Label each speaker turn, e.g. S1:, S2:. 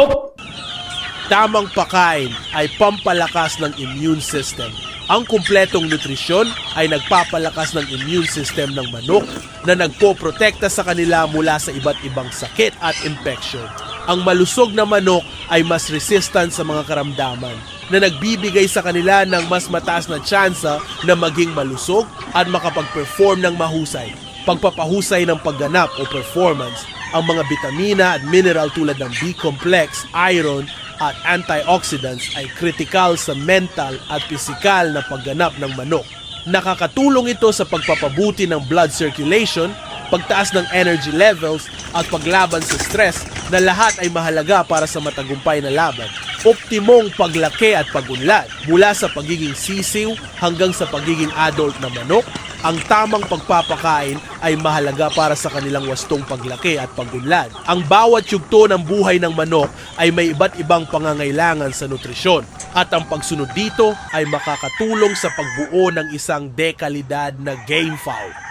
S1: Pop!
S2: Tamang pagkain ay pampalakas ng immune system. Ang kumpletong nutrisyon ay nagpapalakas ng immune system ng manok na nagpoprotekta sa kanila mula sa iba't ibang sakit at infection. Ang malusog na manok ay mas resistant sa mga karamdaman na nagbibigay sa kanila ng mas mataas na tsansa na maging malusog at makapag-perform ng mahusay. Pagpapahusay ng pagganap o performance, ang mga bitamina at mineral tulad ng B-complex, iron, at antioxidants ay kritikal sa mental at pisikal na pagganap ng manok. Nakakatulong ito sa pagpapabuti ng blood circulation, pagtaas ng energy levels at paglaban sa stress na lahat ay mahalaga para sa matagumpay na laban. Optimong paglaki at pagunlad mula sa pagiging sisiw hanggang sa pagiging adult na manok, ang tamang pagpapakain ay mahalaga para sa kanilang wastong paglaki at pagunlad. Ang bawat yugto ng buhay ng manok ay may iba't ibang pangangailangan sa nutrisyon at ang pagsunod dito ay makakatulong sa pagbuo ng isang dekalidad na game fowl.